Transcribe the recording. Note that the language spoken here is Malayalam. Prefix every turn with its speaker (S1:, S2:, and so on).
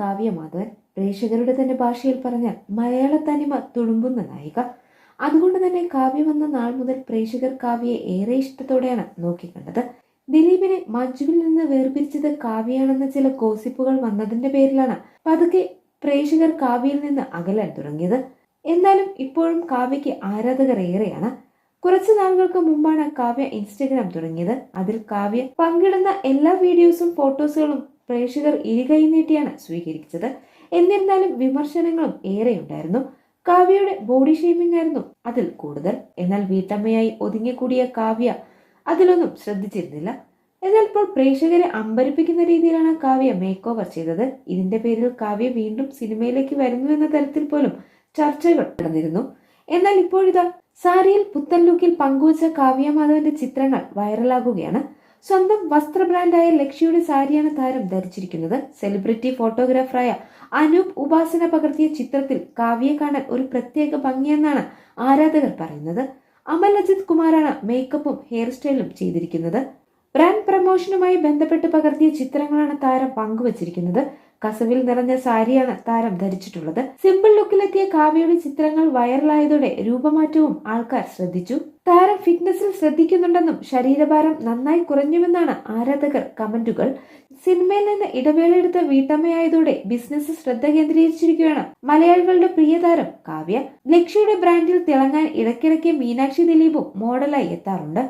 S1: കാവ്യ മാധവൻ പ്രേക്ഷകരുടെ തന്നെ ഭാഷയിൽ പറഞ്ഞാൽ മലയാള തനിമ തുളുമ്പുന്ന നായിക. അതുകൊണ്ട് തന്നെ കാവ്യ വന്ന നാൾ മുതൽ പ്രേക്ഷകർ കാവ്യയെ ഏറെ ഇഷ്ടത്തോടെയാണ് നോക്കിക്കണ്ടത്. ദിലീപിനെ മഞ്ജുവിൽ നിന്ന് വേർപിരിച്ചത് കാവ്യയാണെന്ന ചില ഗോസിപ്പുകൾ വന്നതിന്റെ പേരിലാണ് പതുക്കെ പ്രേക്ഷകർ കാവ്യയിൽ നിന്ന് അകലാൻ തുടങ്ങിയത്. എന്നാലും ഇപ്പോഴും കാവ്യയ്ക്ക് ആരാധകർ ഏറെയാണ്. കുറച്ചു നാളുകൾക്ക് മുമ്പാണ് കാവ്യ ഇൻസ്റ്റഗ്രാം തുടങ്ങിയത്. അതിൽ കാവ്യ പങ്കിടുന്ന എല്ലാ വീഡിയോസും ഫോട്ടോസുകളും പ്രേക്ഷകർ ഇരുകൈ നീട്ടിയാണ് സ്വീകരിച്ചത്. എന്നിരുന്നാലും വിമർശനങ്ങളും ഏറെയുണ്ടായിരുന്നു. കാവ്യയുടെ ബോഡി ഷേമിംഗ് ആയിരുന്നു അതിൽ കൂടുതൽ. എന്നാൽ വീട്ടമ്മയായി ഒതുങ്ങിക്കൂടിയ കാവ്യ അതിലൊന്നും ശ്രദ്ധിച്ചിരുന്നില്ല. എന്നാൽ ഇപ്പോൾ പ്രേക്ഷകരെ അമ്പരിപ്പിക്കുന്ന രീതിയിലാണ് കാവ്യ മേക്ക് ഓവർ ചെയ്തത്. ഇതിന്റെ പേരിൽ കാവ്യ വീണ്ടും സിനിമയിലേക്ക് വരുന്നു എന്ന തരത്തിൽ പോലും ചർച്ചകൾ നടന്നിരുന്നു. എന്നാൽ ഇപ്പോഴിതാ സാരിയിൽ പുത്തൻ ലുക്കിൽ പങ്കുവച്ച കാവ്യ മാധവന്റെ ചിത്രങ്ങൾ വൈറലാകുകയാണ് സ്വന്തം വസ്ത്ര ബ്രാൻഡായ ലക്ഷ്യയുടെ സാരിയാണ് താരം ധരിച്ചിരിക്കുന്നത്. സെലിബ്രിറ്റി ഫോട്ടോഗ്രാഫറായ അനൂപ് ഉപാസന പകർത്തിയ ചിത്രത്തിൽ കാവ്യയെ കാണാൻ ഒരു പ്രത്യേക ഭംഗിയെന്നാണ് ആരാധകർ പറയുന്നത്. അമൽ അജിത് കുമാറാണ് മേക്കപ്പും ഹെയർ സ്റ്റൈലും ചെയ്തിരിക്കുന്നത്. ബ്രാൻഡ് പ്രമോഷനുമായി ബന്ധപ്പെട്ട് പകർത്തിയ ചിത്രങ്ങളാണ് താരം പങ്കുവച്ചിരിക്കുന്നത്. കസവിൽ നിറഞ്ഞ സാരിയാണ് താരം ധരിച്ചിട്ടുള്ളത്. സിമ്പിൾ ലുക്കിലെത്തിയ കാവ്യയുടെ ചിത്രങ്ങൾ വൈറലായതോടെ രൂപമാറ്റവും ആൾക്കാർ ശ്രദ്ധിച്ചു. താരം ഫിറ്റ്നസിൽ ശ്രദ്ധിക്കുന്നുണ്ടെന്നും ശരീരഭാരം നന്നായി കുറഞ്ഞുവെന്നാണ് ആരാധകർ കമന്റുകൾ. സിനിമയിൽ നിന്ന് ഇടവേളയെടുത്ത വീട്ടമ്മയായതോടെ ബിസിനസ് ശ്രദ്ധ കേന്ദ്രീകരിച്ചിരിക്കുകയാണ് മലയാളികളുടെ പ്രിയതാരം കാവ്യ. ലക്ഷ്യയുടെ ബ്രാൻഡിൽ തിളങ്ങാൻ ഇടയ്ക്കിടയ്ക്ക് മീനാക്ഷി ദിലീപും മോഡലായി എത്താറുണ്ട്.